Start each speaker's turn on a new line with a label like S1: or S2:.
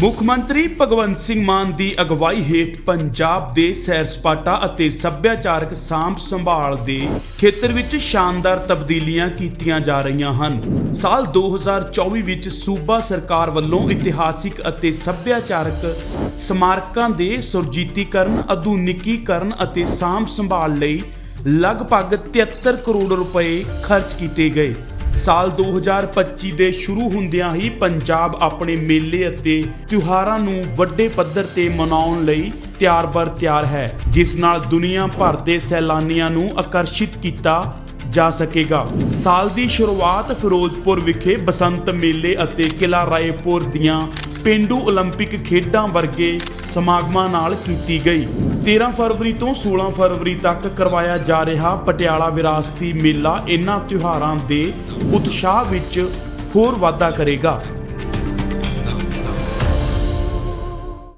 S1: ਮੁੱਖ ਮੰਤਰੀ ਭਗਵੰਤ ਸਿੰਘ ਮਾਨ ਦੀ ਅਗਵਾਈ ਹੇਠ ਪੰਜਾਬ ਦੇ ਸੈਰ ਸਪਾਟਾ ਅਤੇ ਸੱਭਿਆਚਾਰਕ ਸਾਂਭ ਸੰਭਾਲ ਦੇ ਖੇਤਰ ਵਿੱਚ ਸ਼ਾਨਦਾਰ ਤਬਦੀਲੀਆਂ ਕੀਤੀਆਂ ਜਾ ਰਹੀਆਂ ਹਨ। ਸਾਲ 2024 ਵਿੱਚ ਸੂਬਾ ਸਰਕਾਰ ਵੱਲੋਂ ਇਤਿਹਾਸਿਕ ਅਤੇ ਸੱਭਿਆਚਾਰਕ ਸਮਾਰਕਾਂ ਦੇ ਸੁਰਜੀਤੀਕਰਨ, ਆਧੁਨਿਕੀਕਰਨ ਅਤੇ ਸਾਂਭ ਸੰਭਾਲ ਲਈ ਲਗਭਗ 73 ਕਰੋੜ ਰੁਪਏ ਖਰਚ ਕੀਤੇ ਗਏ। ਸਾਲ 2025 ਦੇ ਸ਼ੁਰੂ ਹੁੰਦਿਆਂ ਹੀ ਪੰਜਾਬ ਆਪਣੇ ਮੇਲੇ ਅਤੇ ਤਿਉਹਾਰਾਂ ਨੂੰ ਵੱਡੇ ਪੱਧਰ ਤੇ ਮਨਾਉਣ ਲਈ ਤਿਆਰ-ਬਰ ਤਿਆਰ ਹੈ ਜਿਸ ਨਾਲ ਦੁਨੀਆ ਭਰ ਦੇ ਸੈਲਾਨੀਆਂ ਨੂੰ ਆਕਰਸ਼ਿਤ ਕੀਤਾ ਜਾ ਸਕੇਗਾ ਸਾਲ ਦੀ ਸ਼ੁਰੂਆਤ ਫਿਰੋਜ਼ਪੁਰ ਵਿਖੇ ਬਸੰਤ ਮੇਲੇ ਅਤੇ ਕਿਲਾ ਰਾਏਪੁਰ ਦੀਆਂ ਪਿੰਡੂ 올림픽 ਖੇਡਾਂ ਵਰਗੇ ਸਮਾਗਮਾਂ ਨਾਲ ਕੀਤੀ ਗਈ 13 ਫਰਵਰੀ ਤੋਂ 16 ਫਰਵਰੀ ਤੱਕ ਕਰਵਾਇਆ ਜਾ ਰਿਹਾ ਪਟਿਆਲਾ ਵਿਰਾਸਤੀ ਮੇਲਾ। ਇਹਨਾਂ ਤਿਉਹਾਰਾਂ ਦੇ ਉਤਸ਼ਾਹ ਵਿੱਚ ਹੋਰ ਵਾਧਾ ਕਰੇਗਾ।